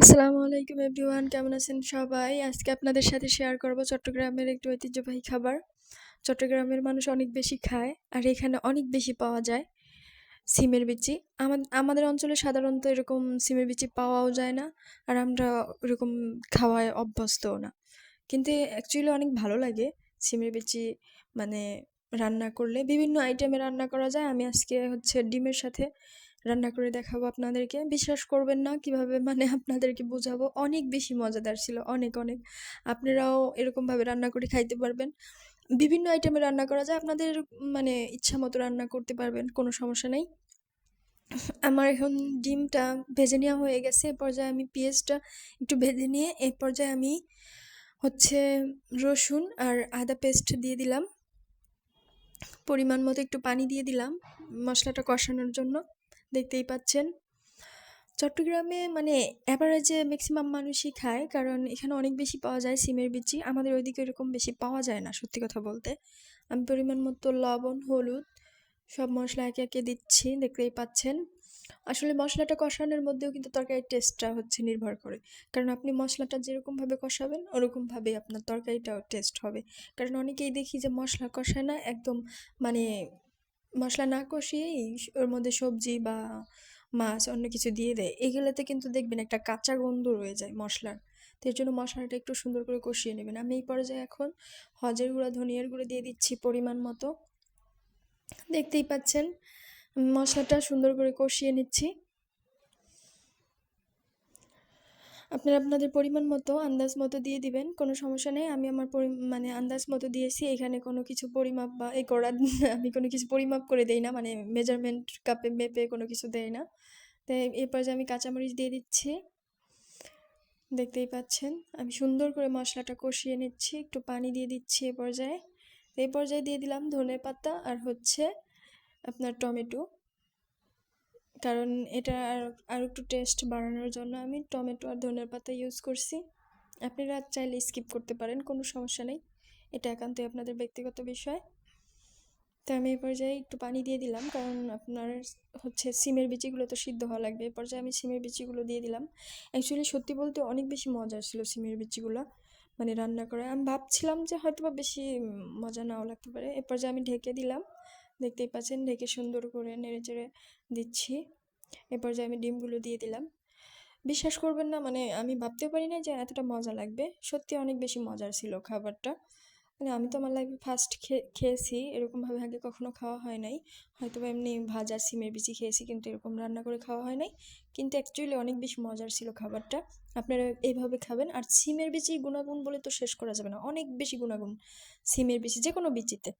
আসসালামু আলাইকুম এভরিওয়ান, কেমন আছেন সবাই? আজকে আপনাদের সাথে শেয়ার করব চট্টগ্রামের একটু ঐতিহ্যবাহী খাবার। চট্টগ্রামের মানুষ অনেক বেশি খায় আর এখানে অনেক বেশি পাওয়া যায় সিমের বিচি। আমা- আমাদের অঞ্চলে সাধারণত এরকম সিমের বিচি পাওয়াও যায় না আর আমরা ওরকম খাওয়ায় অভ্যস্তও না। কিন্তু অ্যাকচুয়ালি অনেক ভালো লাগে সিমের বিচি মানে রান্না করলে। বিভিন্ন আইটেমে রান্না করা যায়। আমি আজকে হচ্ছে ডিমের সাথে রান্না করে দেখাবো আপনাদেরকে। বিশ্বাস করবেন না, কীভাবে মানে আপনাদেরকে বোঝাবো। অনেক বেশি মজাদার ছিল, অনেক অনেক। আপনারাও এরকমভাবে রান্না করে খাইতে পারবেন। বিভিন্ন আইটেমে রান্না করা যায়, আপনাদের মানে ইচ্ছা মতো রান্না করতে পারবেন, কোনো সমস্যা নেই। আমার এখন ডিমটা ভেজে নেওয়া হয়ে গেছে। এ পর্যায়ে আমি পেঁয়াজটা একটু ভেজে নিয়ে এই পর্যায়ে আমি হচ্ছে রসুন আর আদা পেস্ট দিয়ে দিলাম। পরিমাণ মতো একটু পানি দিয়ে দিলাম মশলাটা কষানোর জন্য। দেখতেই পাচ্ছেন। চট্টগ্রামে মানে অ্যাভারেজে ম্যাক্সিমাম মানুষই খায়, কারণ এখানে অনেক বেশি পাওয়া যায় সিমের বিচি। আমাদের ওইদিকে এরকম বেশি পাওয়া যায় না, সত্যি কথা বলতে। আমি পরিমাণ মতো লবণ, হলুদ, সব মশলা একে একে দিচ্ছি, দেখতেই পাচ্ছেন। আসলে মশলাটা কষানোর মধ্যেও কিন্তু তরকারির টেস্টটা হচ্ছে নির্ভর করে। কারণ আপনি মশলাটা যেরকমভাবে কষাবেন, ওরকমভাবেই আপনার তরকারিটাও টেস্ট হবে। কারণ অনেকেই দেখি যে মশলা কষায় না, একদম মানে মশলা না কষিয়েই ওর মধ্যে সবজি বা মাছ, অন্য কিছু দিয়ে দেয়, এগুলোতে কিন্তু দেখবেন একটা কাঁচা গন্ধ রয়ে যায় মশলার। তো এর জন্য মশলাটা একটু সুন্দর করে কষিয়ে নেবেন। আমি এই পর্যায়ে এখন হজের গুঁড়া, ধনিয়ার গুঁড়ো দিয়ে দিচ্ছি পরিমাণ মতো। দেখতেই পাচ্ছেন, মশলাটা সুন্দর করে কষিয়ে নিচ্ছি। আপনারা আপনাদের পরিমাণ মতো, আন্দাজ মতো দিয়ে দিবেন, কোনো সমস্যা নেই। আমি আমার মানে আন্দাজ মতো দিয়েছি, এখানে কোনো কিছু পরিমাপ বা এই করা আমি কোনো কিছু পরিমাপ করে দেই না মানে মেজারমেন্ট কাপে মেপে কোনো কিছু দেই না। তো এই পর্যায়ে আমি কাঁচামরিচ দিয়ে দিচ্ছি। দেখতেই পাচ্ছেন, আমি সুন্দর করে মশলাটা কষিয়ে নিচ্ছি, একটু পানি দিয়ে দিচ্ছি এ পর্যায়ে। এই পর্যায়ে দিয়ে দিলাম ধনে পাতা আর হচ্ছে আপনার টমেটো। কারণ এটা আর একটু টেস্ট বাড়ানোর জন্য আমি টমেটো আর ধনের পাতা ইউজ করছি। আপনারা চাইলে স্কিপ করতে পারেন, কোনো সমস্যা নেই। এটা একান্তই আপনাদের ব্যক্তিগত বিষয়। তো আমি এই পর্যায়ে একটু পানি দিয়ে দিলাম, কারণ আপনার হচ্ছে সিমের বিচিগুলো তো সিদ্ধ হওয়া লাগবে। এই পর্যায়ে আমি সিমের বিচিগুলো দিয়ে দিলাম। অ্যাকচুয়ালি সত্যি বলতে অনেক বেশি মজার ছিল সিমের বিচিগুলো মানে রান্না করে। আমি ভাবছিলাম যে হয়তো বা বেশি মজা নাও লাগতে পারে। এরপর যে আমি ঢেকে দিলাম। দেখতেই পাচ্ছেন, ঢেকে সুন্দর করে নেড়ে চেড়ে দিচ্ছি। এরপর যে আমি ডিমগুলো দিয়ে দিলাম। বিশ্বাস করবেন না মানে আমি ভাবতেও পারি না যে এতটা মজা লাগবে। সত্যি অনেক বেশি মজার ছিল খাবারটা। মানে আমি তো আমার লাইফে ফার্স্ট খেয়েছি, এরকমভাবে আগে কখনো খাওয়া হয় নাই। হয়তো বা এমনি ভাজা সিমের বিচি খেয়েছি, কিন্তু এরকম রান্না করে খাওয়া হয় নাই। কিন্তু অ্যাকচুয়ালি অনেক বেশি মজার ছিল খাবারটা। আপনারা এইভাবে খাবেন। আর সিমের বিচির গুণাগুণ বলে তো শেষ করা যাবে না। অনেক বেশি গুণাগুণ। সিমের বিচি যে কোনো বিচিতে।